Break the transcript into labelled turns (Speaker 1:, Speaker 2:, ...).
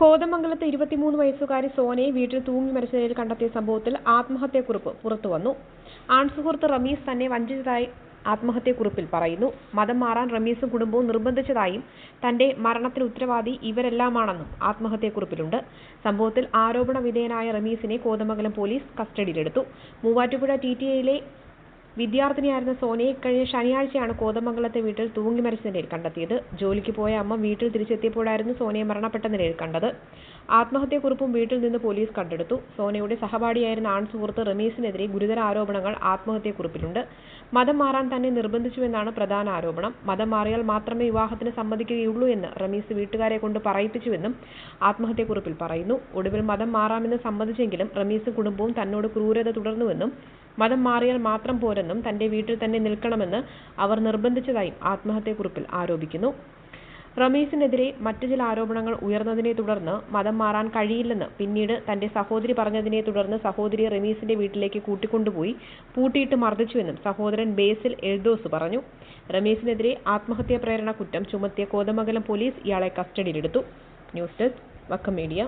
Speaker 1: കോതമംഗലത്ത് ഇരുപത്തിമൂന്ന് വയസ്സുകാരി സോനയെ വീട്ടിൽ തൂങ്ങി മരിച്ച നിലയിൽ കണ്ടെത്തിയ സംഭവത്തിൽ ആത്മഹത്യാക്കുറിപ്പ് പുറത്തുവന്നു. ആൺസുഹൃത്ത് റമീസ് തന്നെ വഞ്ചിച്ചതായി ആത്മഹത്യാക്കുറിപ്പിൽ പറയുന്നു. മതം മാറാൻ റമീസും കുടുംബവും നിർബന്ധിച്ചതായും തന്റെ മരണത്തിന് ഉത്തരവാദി ഇവരെല്ലാമാണെന്നും ആത്മഹത്യക്കുറിപ്പിലുണ്ട്. സംഭവത്തിൽ ആരോപണ വിധേയനായ റമീസിനെ കോതമംഗലം പോലീസ് കസ്റ്റഡിയിലെടുത്തു. മൂവാറ്റുപുഴ ടി ടി ഐയിലെ വിദ്യാർത്ഥിനിയായിരുന്ന സോനയെ കഴിഞ്ഞ ശനിയാഴ്ചയാണ് കോതമംഗലത്തെ വീട്ടിൽ തൂങ്ങി മരിച്ച നിലയിൽ കണ്ടെത്തിയത്. ജോലിക്ക് പോയ അമ്മ വീട്ടിൽ തിരിച്ചെത്തിയപ്പോഴായിരുന്നു സോനയെ മരണപ്പെട്ട നിലയിൽ കണ്ടത്. ആത്മഹത്യാക്കുറിപ്പും വീട്ടിൽ നിന്ന് പോലീസ് കണ്ടെടുത്തു. സോനയുടെ സഹപാഠിയായിരുന്ന ആൺ സുഹൃത്ത് റമീസിനെതിരെ ഗുരുതര ആരോപണങ്ങൾ ആത്മഹത്യാക്കുറിപ്പിലുണ്ട്. മതം മാറാൻ തന്നെ നിർബന്ധിച്ചുവെന്നാണ് പ്രധാന ആരോപണം. മതം മാറിയാൽ മാത്രമേ വിവാഹത്തിന് സമ്മതിക്കുകയുള്ളൂ എന്ന് റമീസ് വീട്ടുകാരെ കൊണ്ട് പറയിപ്പിച്ചുവെന്നും ആത്മഹത്യാക്കുറിപ്പിൽ പറയുന്നു. ഒടുവിൽ മതം മാറാമെന്ന് സമ്മതിച്ചെങ്കിലും റമീസും കുടുംബവും തന്നോട് ക്രൂരത തുടർന്നുവെന്നും മതം മാറിയാൽ മാത്രം പോരെന്നും തന്റെ വീട്ടിൽ തന്നെ നിൽക്കണമെന്ന് അവർ നിർബന്ധിച്ചതായും ആത്മഹത്യക്കുറിപ്പിൽ ആരോപിക്കുന്നു. റമീസിനെതിരെ മറ്റു ചില ആരോപണങ്ങൾ ഉയർന്നതിനെ തുടർന്ന് മതം മാറാൻ കഴിയില്ലെന്ന് പിന്നീട് തന്റെ സഹോദരി പറഞ്ഞതിനെ തുടർന്ന് സഹോദരിയെ റമീസിന്റെ വീട്ടിലേക്ക് കൂട്ടിക്കൊണ്ടുപോയി പൂട്ടിയിട്ട് മർദ്ദിച്ചുവെന്നും സഹോദരൻ ബേസിൽ എൽദോസ് പറഞ്ഞു. റമീസിനെതിരെ ആത്മഹത്യാ പ്രേരണ കുറ്റം ചുമത്തിയ കോതമംഗലം പോലീസ് ഇയാളെ കസ്റ്റഡിയിലെടുത്തു. News desk Vakkom media.